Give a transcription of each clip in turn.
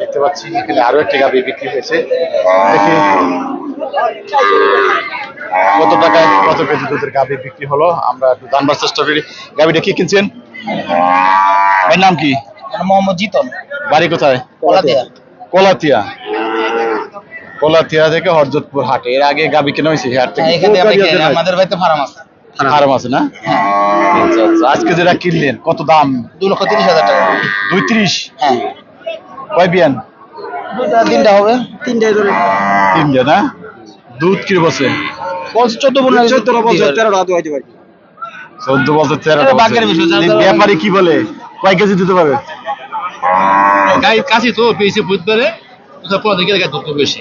দেখতে পাচ্ছি এখানে আরও একটি গাবি বিক্রি হয়েছে। দেখি কত টাকায় কত কেজি দুধের গাবি বিক্রি হলো? আমরা একটু জানবার চেষ্টা করি। গাবিটা কি কিনছেন? ভাই নাম কি? মোহাম্মদ জিতন। বাড়ি কোথায়? কলাদিয়া কোলাতিয়া। কোলাতিয়া থেকে হরজতপুর হাটে। এর আগে গাবি কেনা হয়েছে? হাট থেকে হ্যাঁ, আমাদের বাড়িতে ফার্ম আছে। ফার্ম আছে না? আচ্ছা আচ্ছা। আজকে যেটা কিনলেন কত দাম? দু লক্ষ তিরিশ হাজার টাকা। দুই ত্রিশ? হ্যাঁ। কয় বিয়ান? তিনটা হবে। তিনটাই ধরে। তিনটে না? দুধ কি বসে? চোদ্দ পনেরো চোদ্দ বছর তেরোটা হইতে পারি চোদ্দ বছর তেরো এটা ভাগ্যের বিষয়, ব্যাপারে কি বলে? কয় কেজি দিতে পারবে গাই কাছে তো পেয়েছে বুধবারে। পনেরো দিকে গায়ে দুধ বেশি।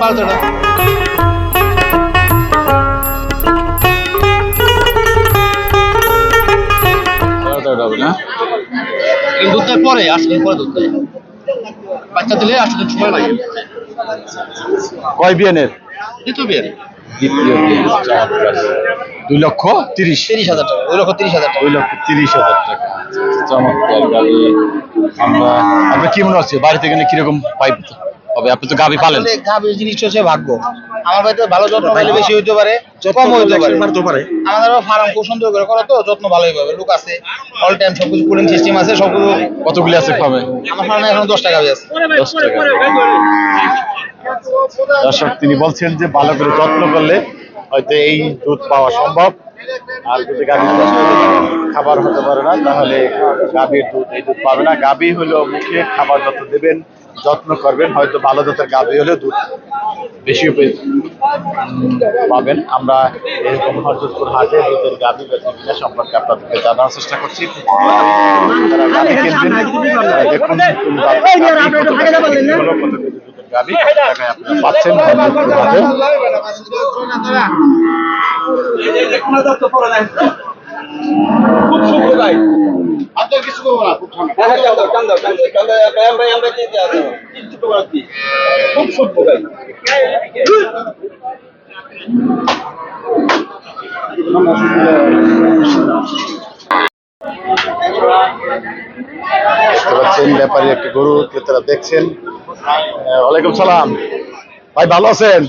বারোটা এই পরে আসলে দিন পরে দুধ দেয় বাচ্চা দিলে আসলে দিন সময় লাগে। কয় বিয়ানের দ্বিতীয় বিয়ান দ্বিতীয় দুই লক্ষ তিরিশ। তিরিশ হাজার টাকা দুই লক্ষ তিরিশ হাজার টাকা। দুই লক্ষ তিরিশ হাজার টাকা। চমৎকার গাড়ি। আমরা আপনার কি মনে হচ্ছে? বাড়িতে গেলে কীরকম পাইপ? হবে আপনি তো গাবি পালেন গাভীর জিনিসটা হচ্ছে ভাগ্য। আমার বাড়িতে ভালো যত্ন পাইলে বেশি হইতে পারে কম হইতে পারে। আমাদের ফার্ম খুব সুন্দর করে করো তো যত্ন ভালোই পাবে। লোক আছে অল টাইম সবকিছু কুলিং সিস্টেম আছে সবকিছু কতগুলি আছে ফার্মে আমার ফার্মে এখন দশটা গাভী আছে। দশ টাকা। দর্শক তিনি বলছেন যে ভালো করে যত্ন করলে হয়তো এই দুধ পাওয়া সম্ভব। আর যদি গাভী খাবার হতে পারে না তাহলে গাভীর দুধ এই দুধ পাবে না। গাভী হলো মুখে খাবার যত দেবেন যত্ন করবেন হয়তো ভালো জাতের গাভী হলে দুধ বেশি পাবেন। আমরা এরকম হরজতপুর হাটে দুধের গাভী বেচা কিনা সম্পর্কে আপনাদেরকে জানার চেষ্টা করছি। গাভী গাভী কত পাচ্ছেন। দেখতে পাচ্ছেন ব্যাপারী একটি গরু ক্রেতারা দেখছেন। ওয়ালাইকুম সালাম। ভাই ভালো আছেন?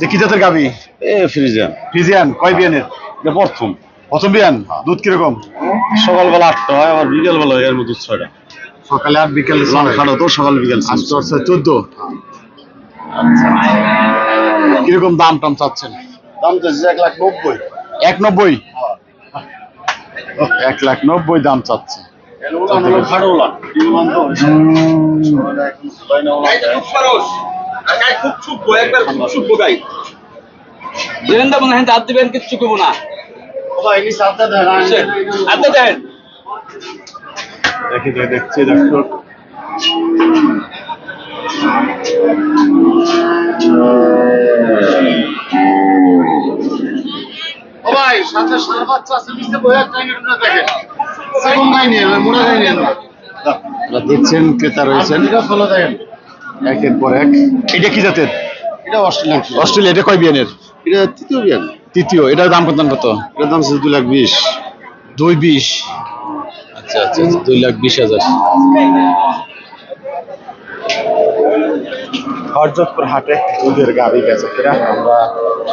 দেখি জাতের গাবি? এ ফ্রিজিয়ান। ফিজিয়ান কয় বিয়ানের? প্রথম। প্রথম বিয়ান? দুধ কীরকম? সকালবেলা আটটা হয় আবার বিকেলবেলা হয় এর মধ্যে ছয়টা। সকালে আট বিকেলে খাটো তো সকাল বিকেল আটটা হচ্ছে চোদ্দ। আচ্ছা। কীরকম দাম টাম চাচ্ছেন? দাম চাইছে এক লাখ নব্বই। এক নব্বই? এক লাখ নব্বই দাম চাচ্ছে। দেবেন দেবেন হ্যাঁ হাত দিবেন কিচ্ছু করব না। দেন। দেখি দেখছি দর্শক ভাই সাথে সার বাচ্চা আছে নিচে বই একটা না দেখেন সেরকম নাই নিয়ে মোড়া নাই নিয়ে। আপনারা দেখছেন ক্রেতা রয়েছেন। ফলো দেখেন। একের পর এক। এটা কি জাতের? এটা অস্ট্রেলিয়ান। অস্ট্রেলিয়া এটা কয় বিয়ানের? এটা তৃতীয় বিয়ান তৃতীয় এটার দাম কত কত? এটার দাম দুই লাখ বিশ। দুই বিশ? আচ্ছা আচ্ছা আচ্ছা, দুই লাখ বিশ হাজার। হরজতপুর হাটে দুধের গাড়ি গেছে কিনা। আমরা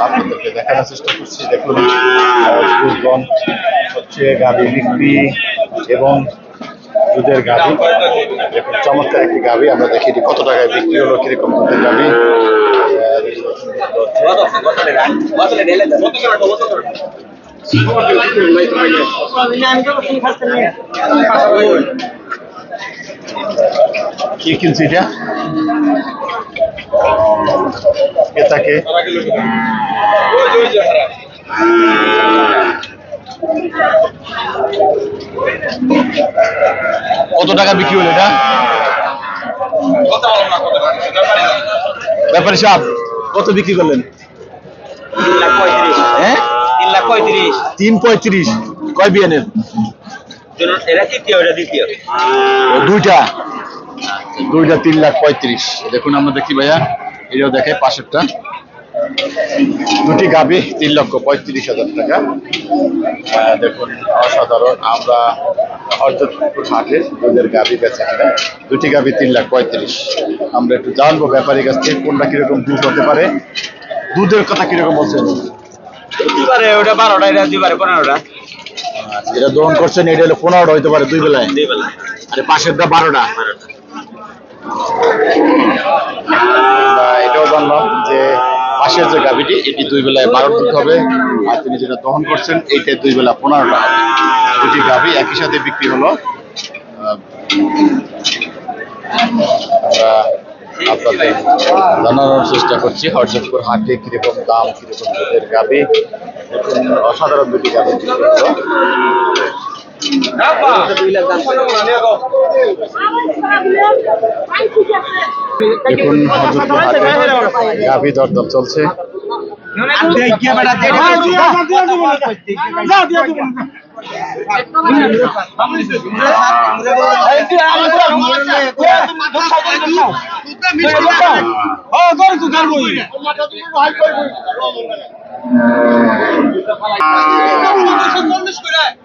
আপনাদেরকে দেখানোর চেষ্টা করছি দেখুন দুধগণ হচ্ছে গাড়ি বিক্রি এবং দুধের গাড়ি দেখুন চমৎকার একটি গাড়ি আমরা দেখি কত টাকায় বিক্রি হলো কীরকম দুধের গাড়ি কি কিনছি এটা? কত টাকা বিক্রি হলো এটা? ব্যাপারে সাহেব। কত বিক্রি করলেন? হ্যাঁ? তিন পঁয়ত্রিশ। কয় দুইটা। দুইটা তিন লাখ পঁয়ত্রিশ। দেখুন আমরা দেখি ভাইয়া। এটাও দেখে পাশেরটা। দুটি গাবি তিন লক্ষ পঁয়ত্রিশ হাজার টাকা দেখুন অসাধারণ আমরা হরজতপুর হাটে দুধের গাবি বেচা কিনা দুটি গাবি তিন লাখ পঁয়ত্রিশ আমরা একটু জানব ব্যাপারীর কাছ থেকে কোনটা কীরকম দুধ হতে পারে দুধের কথা কীরকম ওটা বারোটা এটা আচ্ছা, করছেন এটা পনেরোটা হইতে পারে দুই বেলায় বারোটা এটাও জানলাম যে পাশের যে গাভিটি, এটি দুই বেলায় বারো দুধ হবে। আর তিনি যেটা দহন করছেন, এইটা দুই বেলা পনেরোটা হবে। দুটি গাভি একই সাথে বিক্রি হলো। আপনাদের জানানোর চেষ্টা করছি হরজতপুর হাটে কীরকম দাম, কীরকম দুধের গাভি অসাধারণ দুটি গাভি দেখুন গাভি দরদর চলছে।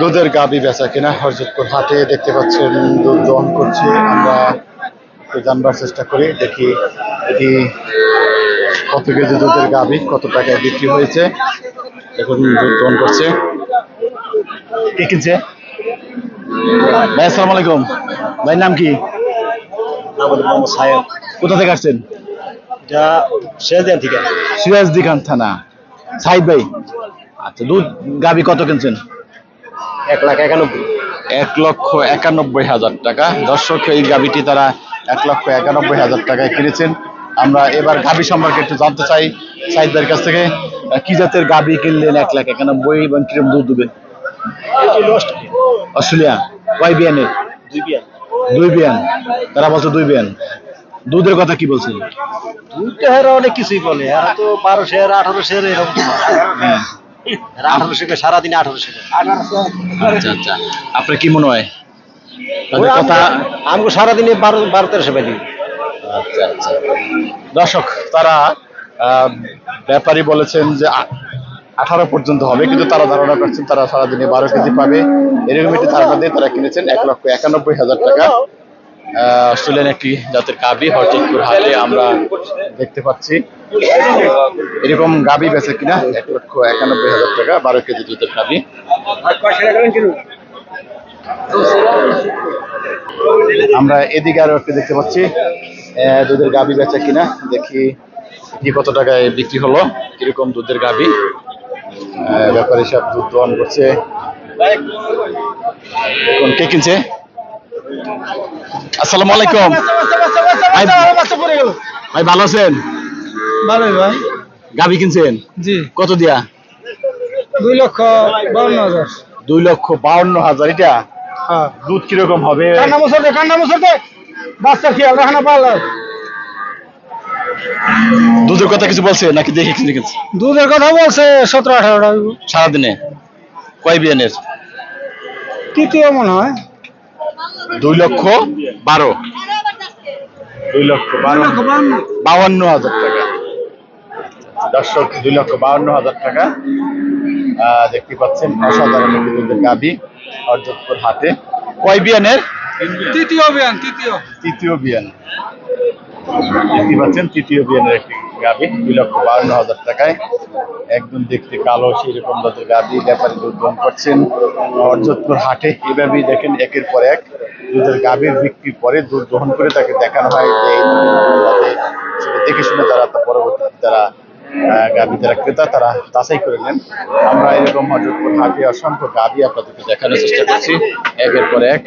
দুধের গাবি বেচা কিনা হরজতপুর হাটে দেখতে পাচ্ছেন দুধ দহন করছে। আমরা জানবার চেষ্টা করি দেখি এটি কত কেজি দুধের গাবি কত টাকায় বিক্রি হয়েছে। দেখুন দুধ দহন করছে। কে কিনছে? ভাই আসসালামু আলাইকুম। ভাই নাম কি? সাহেব কোথা থেকে আসছেন? এটা শেষদিন থেকে। সিরাজদি খান থানা। সাহিদ ভাই আচ্ছা দুধ গাবি কত কিনছেন? এক লাখ একানব্বই। এক লক্ষ একানব্বই হাজার টাকা। দর্শক এই গাবিটি তারা এক লক্ষ একানব্বই হাজার টাকায় কিনেছেন। আমরা এবার গাবি সম্পর্কে একটু জানতে চাই সাইদদের কাছ থেকে কি জাতের গাবি কিনলেন এক লাখ একানব্বই এবং কিরম দুধ দেবে অস্ট্রেলিয়া। কয় বিয়ানের দুই বিয়া দুই বিয়ান। তারা বলছে দুই বিয়ান। দুধের কথা কি বলছেন? দুধ তো অনেক কিছুই বলে। এরা তো বারো শের আঠারো শের এরকম। সারাদিনে আচ্ছা আচ্ছা। আপনার কি মনে হয়? তাদের কথা আমাকে সারাদিনে বারো বারো তেরোশো পেলি আচ্ছা আচ্ছা। দর্শক তারা আহ, ব্যাপারী বলেছেন যে আঠারো পর্যন্ত হবে কিন্তু তারা ধারণা করছেন তারা সারাদিনে বারো কেজি পাবে। এরকম একটি ধারণা দিয়ে তারা কিনেছেন এক লক্ষ একানব্বই হাজার টাকা। অস্ট্রেলিয়ান একটি জাতের গাবি, হরজতপুর হাটে আমরা দেখতে পাচ্ছি। এরকম গাবি বেছে কিনা, এক লক্ষ একানব্বই হাজার টাকা, বারো কেজি দুধের গাবি। আমরা এদিকে আরও একটু দেখতে পাচ্ছি দুধের গাবি বেচা কিনা, দেখি কি কত টাকায় বিক্রি হলো, কীরকম দুধের গাবি। ব্যাপারী সব দুধ দোয়ান করছে। কে কিনছে? আসসালামু আলাইকুম। ভাই ভালো আছেন? ভালোই ভাই। গাবি কিনছেন? জি। কত দিয়া? দুই লক্ষ বাউন্ন হাজার। দুই লক্ষ বাউন্ন হাজার এটা? হ্যাঁ। দুধ কীরকম হবে? কান্না মুসর দে কান্না মুসর দে বাচ্চা খেয়াল রাখা না দুধের কথা কিছু বলছে নাকি দেখে কিনে কিনছে? দুধের কথা বলছে সতেরো আঠারোটা। সারাদিনে? কয় বিয়ানের? তৃতীয় মনে হয়। দুই লক্ষ বারো। দুই লক্ষ বারো। বাউান্ন হাজার টাকা। দর্শক দুই লক্ষ বাউান্ন হাজার টাকা। দেখতে পাচ্ছেন অসাধারণ গাভি হরজতপুর হাটে। কয় বিয়ানের? তৃতীয় বিয়ান তৃতীয়। তৃতীয় বিয়ান। দেখতে পাচ্ছেন তৃতীয় বিয়ানের একটি গাভি, দুই লক্ষ বাউন্ন হাজার টাকায়। একদম দেখতে কালো সেই রকম জাতের গাভি, ব্যাপারী দুধ করছেন। অর্জতপুর হাটে এভাবেই দেখেন একের পর এক দুধের গাভীর বিক্রির পরে দুধ দহন করে তাকে দেখানো হয় যে এই সেটা দেখে শুনে তারা পরবর্তীতে তারা গাভী যারা ক্রেতা, তারা যাচাই করে নেন। আমরা এরকম হজরতপুর হাটে অসংখ্য গাভী আপনাদেরকে দেখানোর চেষ্টা করছি। একের পর এক।